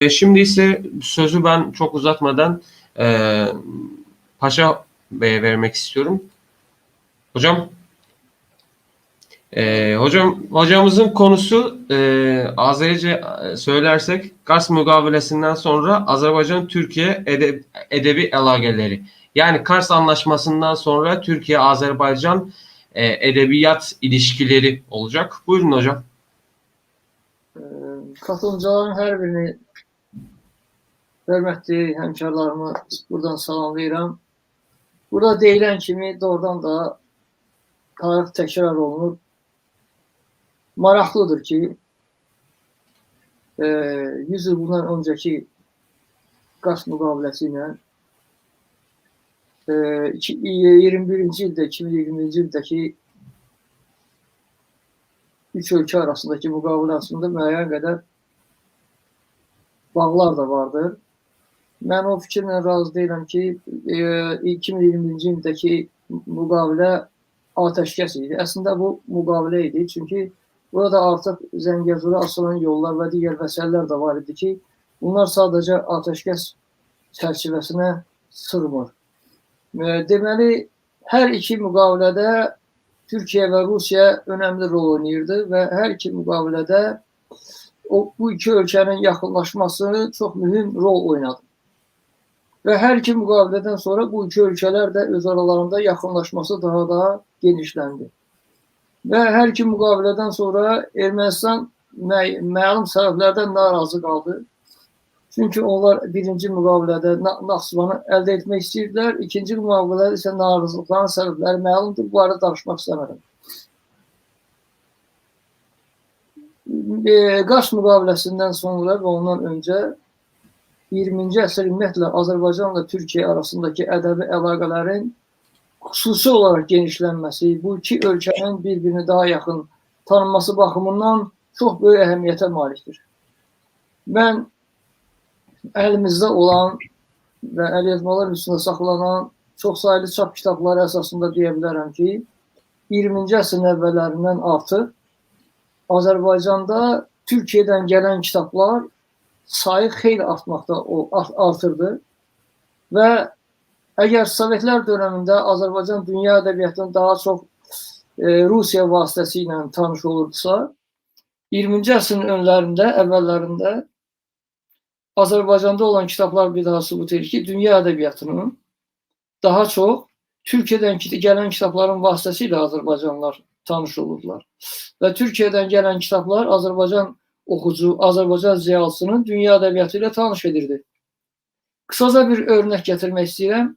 E, şimdi ise sözü ben çok uzatmadan e, Paşa Bey'e vermek istiyorum. Hocam, e, hocam hocamızın konusu e, Azerice e, söylersek Kars mukavelesinden sonra Azerbaycan-Türkiye ede, edebi elageleri. Yani Kars Anlaşması'ndan sonra Türkiye-Azerbaycan e, edebiyat ilişkileri olacak. Buyurun hocam. Ee, Katılımcıların hər birini hörmətli həmkarlarımı buradan salamlayıram. Burada deyilən kimi doğrudan da tarix təkrar olunur. Maraqlıdır ki, e, 100 il bundan öncəki Qas müqaviləsi ilə e, iki- 21-ci ildə, 2020-ci ildəki üç ölkə arasındakı müqavilə arasında müəyyən qədər bağlar da vardır. Mən o fikirlə razı deyiləm ki, e, 2020-ci ildəki müqavilə atəşkəs idi. Əslində bu müqavilə idi. Çünki burada artıq Zəngəzura açılan yollar və digər məsələlər də var idi ki, bunlar sadəcə atəşkəs çərçivəsinə sığmır. E, Deməli, hər iki müqavilədə Türkiye ve Rusya önemli rol oynayırdı ve her iki müqavilədə o bu iki ölkənin yaxınlaşması çox mühüm rol oynadı. Və hər iki müqavilədən sonra bu iki ölkələr də öz aralarında yaxınlaşması daha da genişləndi. Və hər iki müqavilədən sonra Ermənistan mə- məlum səbəblərdən narazı qaldı. Çünki onlar birinci müqavilədə Na- Naxçıvanı əldə etmək istəyirdilər. İkinci müqavilədə isə narazılıqların səbəbləri məlumdur. Bu barədə danışmaq istəmirəm. E, Qaş müqaviləsindən sonra və ondan öncə 20-ci əsr ümumiyyətlə Azərbaycanla Türkiyə arasındakı ədəbi əlaqələrin xüsusi olaraq genişlənməsi, bu iki ölkənin bir-birini daha yaxın tanınması baxımından çox böyük əhəmiyyətə malikdir. Mən əlimizdə olan və əlyazmalar üstündə saxlanan çox saylı çap kitabları əsasında deyə bilərəm ki, 20-ci əsrin əvvəllərindən artıq Azərbaycanda Türkiyədən gələn kitablar sayı xeyli artmaqda o art- artırdı və əgər Sovetlər dövründə Azərbaycan dünya ədəbiyyatının daha çox e, Rusiya vasitəsilə tanış olurdusa, 20-ci əsrin önlərində, əvvəllərində Azərbaycanda olan kitablar bir daha sübut edir ki, dünya ədəbiyyatının daha çox Türkiyədən ki- gələn kitabların vasitəsilə Azərbaycanlılar tanış olurdular. Və Türkiyədən gələn kitablar Azərbaycan oxucu, Azərbaycan ziyalısının dünya ədəbiyyatı ilə tanış edirdi. Qısaca bir örnək gətirmək istəyirəm.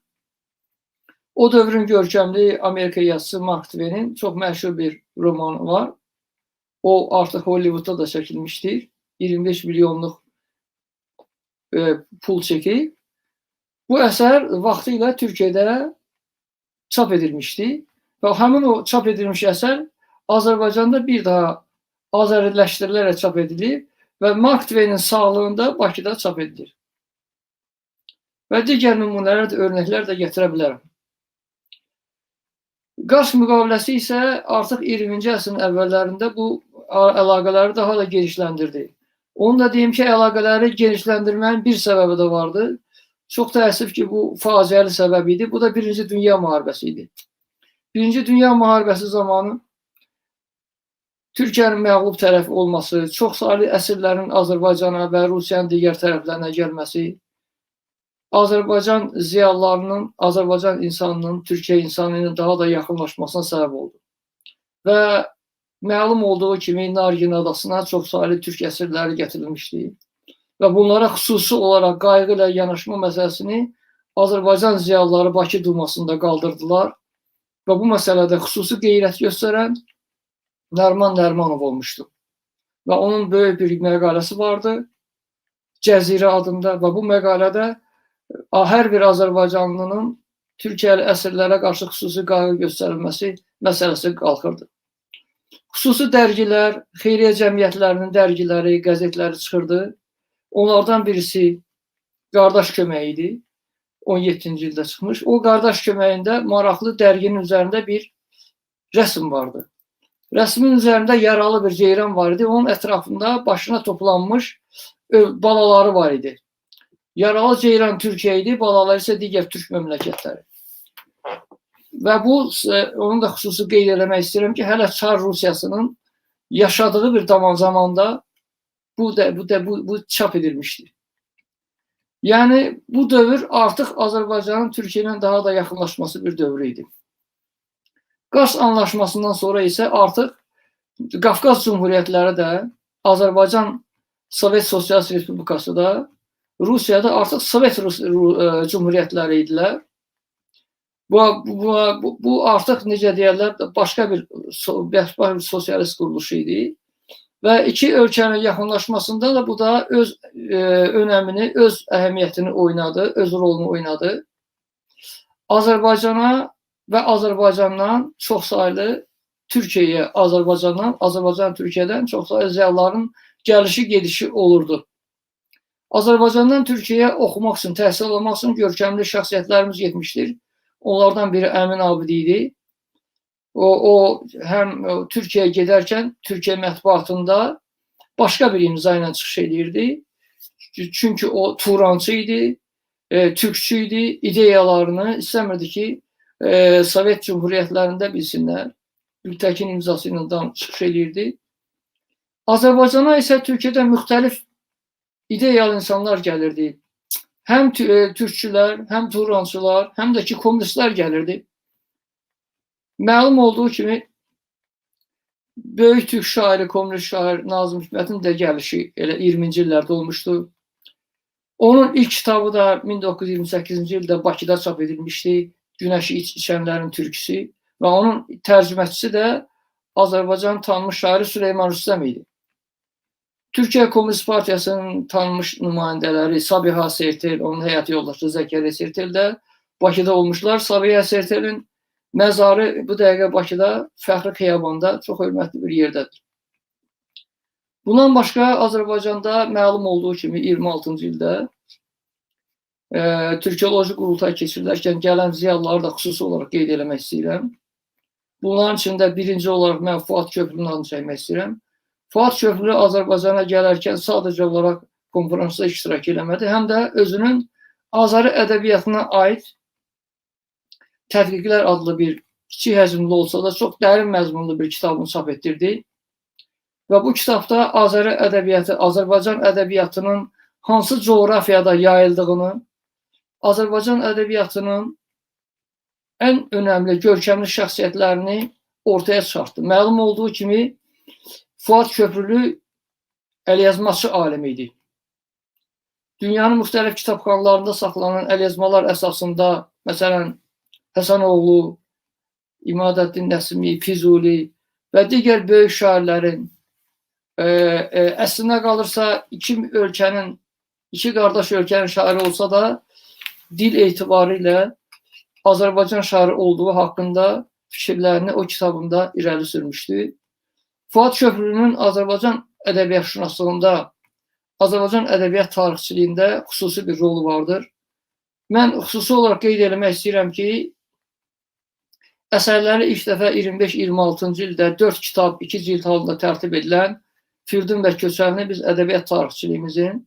O dövrün görkəmli Amerika yazısı Mark Twain'in çox məşhur bir romanı var. O artıq Hollywoodda da çəkilmişdir. 25 milyonluq e, pul çeki. Bu əsər vaxtı ilə Türkiyədə çap edilmişdi. Və həmin o çap edilmiş əsər Azərbaycanda bir daha Azəriləşdirilərək çap edilir və Mark Twain'in sağlığında Bakıda çap edilir. Və digər nümunələr də örnəklər də gətirə bilərəm. Qars müqaviləsi isə artıq 20-ci əsrin əvvəllərində bu əlaqələri daha da genişləndirdi. Onu da deyim ki, əlaqələri genişləndirmənin bir səbəbi də vardı. Çox təəssüf ki, bu faciəli səbəb idi. Bu da Birinci Dünya müharibəsi idi. Birinci Dünya müharibəsi zamanı Türkiyənin məğlub tərəf olması, çox saylı əsirlərin Azərbaycana və Rusiyanın digər tərəflərinə gəlməsi, Azərbaycan ziyalılarının, Azərbaycan insanının Türkiyə insanı ilə daha da yaxınlaşmasına səbəb oldu. Və məlum olduğu kimi Nargin adasına çox saylı türk əsirləri gətirilmişdi. Və bunlara xüsusi olaraq qayğı ilə yanaşma məsələsini Azərbaycan ziyalıları Bakı Dumasında qaldırdılar və bu məsələdə xüsusi qeyrət göstərən Nərman Nərmanov olmuşdu. Və onun böyük bir məqaləsi vardı. Cəzirə adında və bu məqalədə a, hər bir Azərbaycanlının Türkiyəli əsirlərə qarşı xüsusi qayğı göstərilməsi məsələsi qalxırdı. Xüsusi dərgilər, xeyriyyə cəmiyyətlərinin dərgiləri, qəzetləri çıxırdı. Onlardan birisi Qardaş köməyi idi. 17-ci ildə çıxmış. O Qardaş köməyində maraqlı dərginin üzərində bir rəsm vardı. Rəsmin üzərində yaralı bir ceyran var idi. Onun ətrafında başına toplanmış balaları var idi. Yaralı Ceyran Türkiyə idi, balaları isə digər türk məmləkətləri. Və bu e, onu da xüsusi qeyd eləmək istəyirəm ki, hələ Çar Rusiyasının yaşadığı bir zaman zamanda bu da bu da bu, bu çap edilmişdi. Yəni bu dövr artıq Azərbaycanın Türkiyə ilə daha da yaxınlaşması bir dövr idi. Qars anlaşmasından sonra isə artıq Qafqaz Cumhuriyyətləri də Azərbaycan Sovet Sosialist Respublikası da Rusiyada artıq Sovet Rus Ru- e, Cumhuriyyətləri idilər. Bu, bu, bu, bu artıq necə deyirlər, başqa bir başqa bir sosialist quruluş idi. Və iki ölkənin yaxınlaşmasında da bu da öz e, önəmini, öz əhəmiyyətini oynadı, öz rolunu oynadı. Azərbaycana və Azərbaycandan çox saylı Türkiyəyə, Azərbaycandan, Azərbaycan Türkiyədən çox saylı ziyalıların gəlişi, gedişi olurdu. Azərbaycandan Türkiyəyə oxumaq üçün, təhsil almaq üçün görkəmli şəxsiyyətlərimiz getmişdir. Onlardan biri Əmin Abidi idi. O, o həm Türkiyəyə gedərkən Türkiyə mətbuatında başqa bir imza ilə çıxış edirdi. Çünki o Turançı idi, e, Türkçü idi, ideyalarını istəmirdi ki, e, Sovet Cumhuriyyətlərində bilsinlər. Gültəkin imzası ilə dan çıxış edirdi. Azərbaycana isə Türkiyədən müxtəlif ideyalı insanlar gəlirdi. Həm e, türkçülər, həm Turançılar, həm də ki kommunistlər gəlirdi. Məlum olduğu kimi böyük türk şairi, kommunist şair Nazım Hikmətin də gəlişi elə 20-ci illərdə olmuşdu. Onun ilk kitabı da 1928-ci ildə Bakıda çap edilmişdi. Günəşi iç içənlərin türküsü və onun tərcümətçisi də Azərbaycan tanınmış şairi Süleyman Rüstəm idi. Türkiyə Komünist Partiyasının tanınmış nümayəndələri Sabiha Sertel, onun həyat yoldaşı Zəkəriyyə Sertel də Bakıda olmuşlar. Sabiha Sertelin məzarı bu dəqiqə Bakıda Fəxri Xiyabanda çox hörmətli bir yerdədir. Bundan başqa Azərbaycanda məlum olduğu kimi 26-cı ildə Türkiyoloji qurultay keçirilərkən gələn ziyalıları da xüsusi olaraq qeyd eləmək istəyirəm. Bunların içində birinci olaraq mən Fuad Köprünün adını çəkmək istəyirəm. Fuad Köprü Azərbaycana gələrkən sadəcə olaraq konferansda iştirak eləmədi, həm də özünün Azəri ədəbiyyatına aid Tədqiqlər adlı bir kiçik həcmli olsa da çox dərin məzmunlu bir kitabını çap etdirdi. Və bu kitabda Azəri ədəbiyyatı, Azərbaycan ədəbiyyatının hansı coğrafiyada yayıldığını, Azərbaycan ədəbiyyatının ən önəmli, görkəmli şəxsiyyətlərini ortaya çıxartdı. Məlum olduğu kimi Fuad Köprülü əlyazmaçı alim idi. Dünyanın müxtəlif kitabxanalarında saxlanan əlyazmalar əsasında, məsələn, Həsənoğlu, İmadəddin Nəsimi, Füzuli və digər böyük şairlərin e, e, əslinə qalırsa iki ölkənin, iki qardaş ölkənin şairi olsa da dil etibarı ilə Azərbaycan şairi olduğu haqqında fikirlərini o kitabında irəli sürmüşdü. Fuad Köprülünün Azərbaycan ədəbiyyatşünaslığında, Azərbaycan ədəbiyyat tarixçiliyində xüsusi bir rolu vardır. Mən xüsusi olaraq qeyd etmək istəyirəm ki, əsərləri ilk dəfə 25-26-cı ildə 4 kitab, 2 cild halında tərtib edilən Firdun və Köçərni biz ədəbiyyat tarixçiliyimizin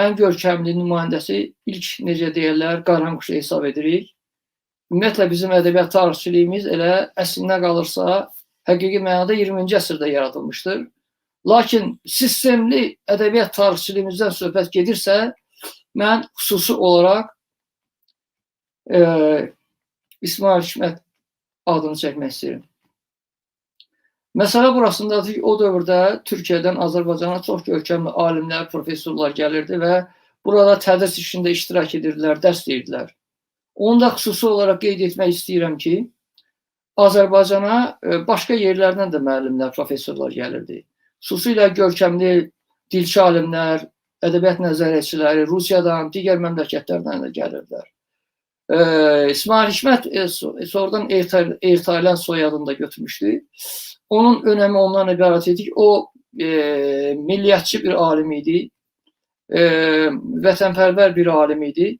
ən görkəmli nümayəndəsi ilk necə deyirlər, qaranquş hesab edirik. Ümumiyyətlə bizim ədəbiyyat tarixçiliyimiz elə əslinə qalırsa həqiqi mənada 20-ci əsrdə yaradılmışdır. Lakin sistemli ədəbiyyat tarixçiliyimizdən söhbət gedirsə, mən xüsusi olaraq e, İsmail Hikmət adını çəkmək istəyirəm. Məsələ burasındadır ki, o dövrdə Türkiyədən Azərbaycana çox görkəmli alimlər, professorlar gəlirdi və burada tədris işində iştirak edirdilər, dərs deyirdilər. Onu da xüsusi olaraq qeyd etmək istəyirəm ki, Azərbaycana e, başqa yerlərdən də müəllimlər, professorlar gəlirdi. Xüsusilə görkəmli dilçi alimlər, ədəbiyyat nəzəriyyətçiləri Rusiyadan, digər məmləkətlərdən də gəlirdilər. E, İsmail Hikmət e, so- sonradan Ertay- Ertaylan soyadını da götürmüşdü. Onun önəmi ondan ibarət idi ki, o e, milliyyətçi bir alim idi, e, vətənpərvər bir alim idi.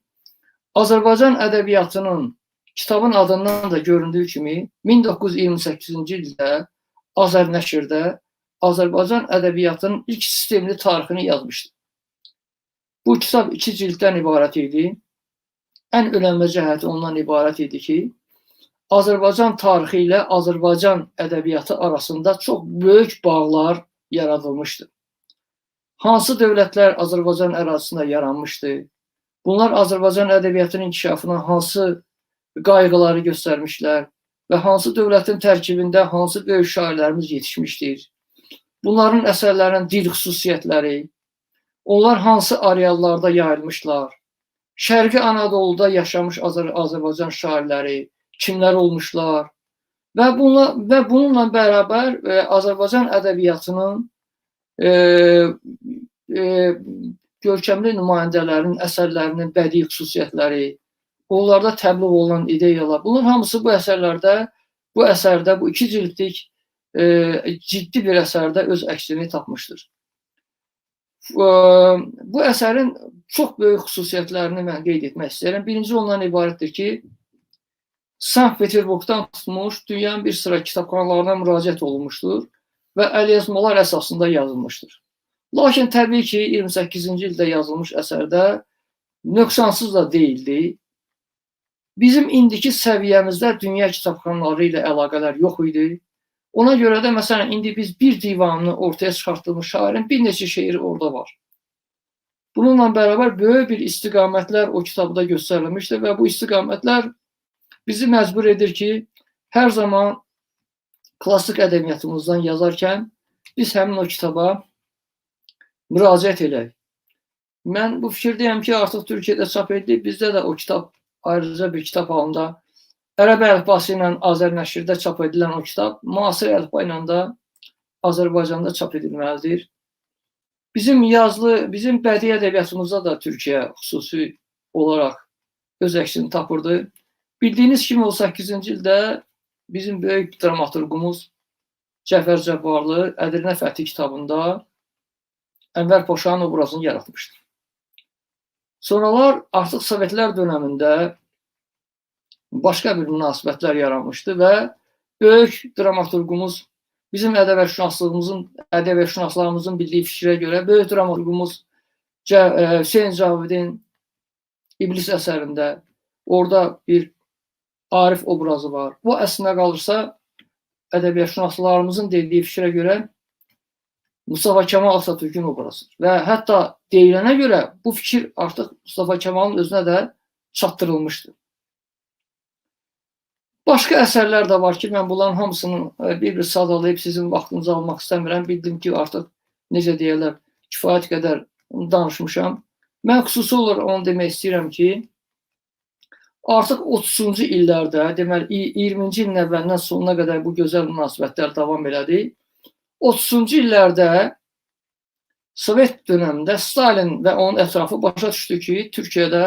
Azərbaycan ədəbiyyatının kitabın adından da göründüyü kimi 1928-ci ildə Azər nəşrdə Azərbaycan ədəbiyyatının ilk sistemli tarixini yazmışdı. Bu kitab iki cilddən ibarət idi. Ən önəmli cəhəti ondan ibarət idi ki, Azərbaycan tarixi ilə Azərbaycan ədəbiyyatı arasında çox böyük bağlar yaradılmışdı. Hansı dövlətlər Azərbaycan ərazisində yaranmışdı? Bunlar Azərbaycan ədəbiyyatının inkişafına hansı qayğıları göstərmişlər və hansı dövlətin tərkibində hansı böyük şairlərimiz yetişmişdir? Bunların əsərlərinin dil xüsusiyyətləri, onlar hansı areallarda yayılmışlar? Şərqi Anadoluda yaşamış Azər Azərbaycan şairləri kimlər olmuşlar? Və bununla və bununla bərabər e, Azərbaycan ədəbiyyatının e, e, görkəmli nümayəndələrinin əsərlərinin bədii xüsusiyyətləri, onlarda təbliğ olunan ideyalar, bunlar hamısı bu əsərlərdə, bu əsərdə, bu iki cildlik e, ciddi bir əsərdə öz əksini tapmışdır. E, bu əsərin çox böyük xüsusiyyətlərini mən qeyd etmək istəyirəm. Birinci ondan ibarətdir ki, Sankt-Peterburqdan tutmuş dünyanın bir sıra kitabxanalarına müraciət olunmuşdur və əlyazmalar əsasında yazılmışdır. Lakin təbii ki, 28-ci ildə yazılmış əsərdə nöqsansız da deyildi. Bizim indiki səviyyəmizdə dünya kitabxanaları ilə əlaqələr yox idi. Ona görə də məsələn indi biz bir divanını ortaya çıxartdığımız şairin bir neçə şeiri orada var. Bununla bərabər böyük bir istiqamətlər o kitabda göstərilmişdir və bu istiqamətlər bizi məcbur edir ki, hər zaman klassik ədəbiyyatımızdan yazarkən biz həmin o kitaba müraciət edək. Mən bu fikirdəyəm ki, artıq Türkiyədə çap edilib, bizdə də o kitab ayrıca bir kitab halında ərəb əlifbası ilə Azər çap edilən o kitab müasir əlifba ilə də Azərbaycanda çap edilməlidir. Bizim yazılı, bizim bədii ədəbiyyatımızda da Türkiyə xüsusi olaraq öz əksini tapırdı. Bildiyiniz kimi o 8-ci ildə bizim böyük dramaturqumuz Cəfər Cəbbarlı Ədirnə Fəthi kitabında Ənvər Paşanın obrazını yaratmışdı. Sonralar artıq Sovetlər dövründə başqa bir münasibətlər yaranmışdı və böyük dramaturqumuz bizim ədəbiyyatşünaslığımızın ədəbiyyatşünaslarımızın bildiyi fikrə görə böyük dramaturqumuz Hüseyn Cavidin İblis əsərində orada bir Arif obrazı var. Bu əslində qalırsa ədəbiyyatşünaslarımızın dediyi fikrə görə Mustafa Kemal Atatürk'ün obrazıdır. Və hətta deyilənə görə bu fikir artıq Mustafa Kemalın özünə də çatdırılmışdır. Başqa əsərlər də var ki, mən bunların hamısını e, bir-bir sadalayıb sizin vaxtınızı almaq istəmirəm. Bildim ki, artıq necə deyirlər, kifayət qədər danışmışam. Mən xüsusi olaraq onu demək istəyirəm ki, artıq 30-cu illərdə, deməli 20-ci ilin əvvəlindən sonuna qədər bu gözəl münasibətlər davam elədi. 30-cu illərdə Sovet dövründə Stalin və onun ətrafı başa düşdü ki, Türkiyədə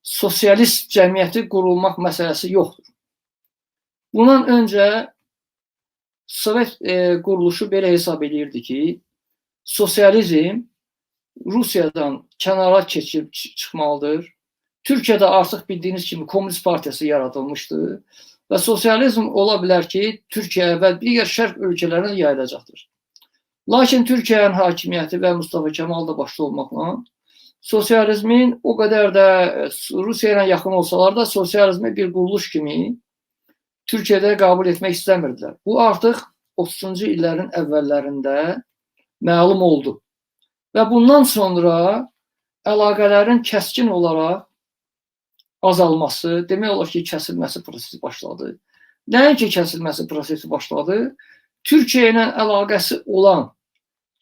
sosialist cəmiyyəti qurulmaq məsələsi yoxdur. Bundan öncə Sovet e, quruluşu belə hesab edirdi ki, sosializm Rusiyadan kənara keçib çıxmalıdır. Türkiyədə artıq bildiyiniz kimi Komünist Partiyası yaradılmışdı və sosializm ola bilər ki, Türkiyə və digər şərq ölkələrinə yayılacaqdır. Lakin Türkiyənin hakimiyyəti və Mustafa Kemal da başda olmaqla sosializmin o qədər də Rusiya ilə yaxın olsalar da sosializmi bir quruluş kimi Türkiyədə qəbul etmək istəmirdilər. Bu artıq 30-cu illərin əvvəllərində məlum oldu. Və bundan sonra əlaqələrin kəskin olaraq azalması, demək olar ki, kəsilməsi prosesi başladı. Nəinki kəsilməsi prosesi başladı, Türkiyə ilə əlaqəsi olan,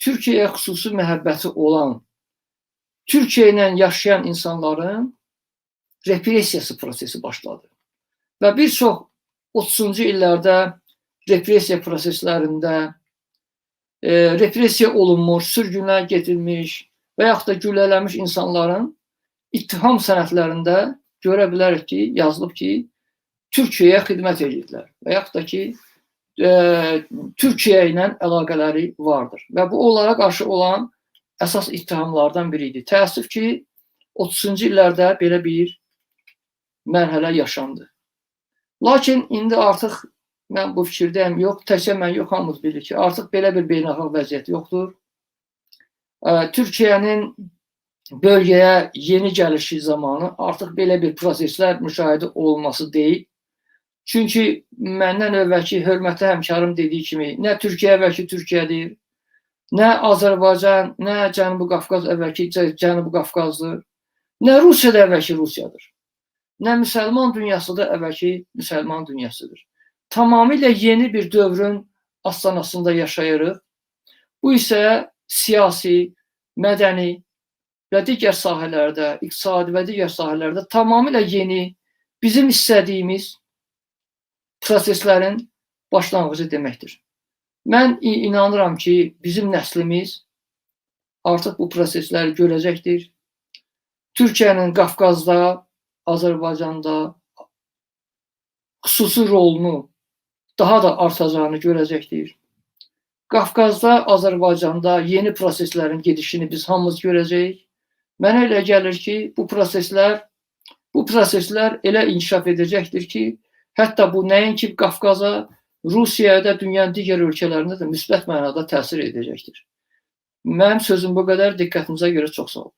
Türkiyəyə xüsusi məhəbbəti olan, Türkiyə ilə yaşayan insanların repressiyası prosesi başladı. Və bir çox 30-cu illərdə repressiya proseslərində e, repressiya olunmuş, sürgünə gedilmiş və yaxud da güllələmiş insanların ittiham sənədlərində görə bilərik ki, yazılıb ki, Türkiyəyə xidmət edirlər və yaxud da ki, e, Türkiyə ilə əlaqələri vardır. Və bu onlara qarşı olan əsas ittihamlardan biri idi. Təəssüf ki, 30-cu illərdə belə bir mərhələ yaşandı. Lakin indi artıq mən bu fikirdəyəm, yox, təkcə mən yox, hamımız bilir ki, artıq belə bir beynəlxalq vəziyyət yoxdur. Türkiyənin bölgəyə yeni gəlişi zamanı artıq belə bir proseslər müşahidə olması deyil. Çünki məndən əvvəlki hörmətli həmkarım dediyi kimi, nə Türkiyə əvvəlki Türkiyədir, nə Azərbaycan, nə Cənubi Qafqaz əvvəlki Cə- Cənubi Qafqazdır, nə Rusiya da əvvəlki Rusiyadır. Nə müsəlman dünyası da əvvəlki müsəlman dünyasıdır. Tamamilə yeni bir dövrün astanasında yaşayırıq. Bu isə siyasi, mədəni və digər sahələrdə, iqtisadi və digər sahələrdə tamamilə yeni, bizim istədiyimiz proseslərin başlanğıcı deməkdir. Mən inanıram ki, bizim nəslimiz artıq bu prosesləri görəcəkdir. Türkiyənin Qafqazda, Azərbaycanda xüsusi rolunu daha da artacağını görəcəkdir. Qafqazda, Azərbaycanda yeni proseslərin gedişini biz hamımız görəcəyik. Mənə elə gəlir ki, bu proseslər bu proseslər elə inkişaf edəcəkdir ki, hətta bu nəinki Qafqaza, Rusiyaya da dünyanın digər ölkələrində də müsbət mənada təsir edəcəkdir. Mənim sözüm bu qədər. Diqqətinizə görə çox sağ olun.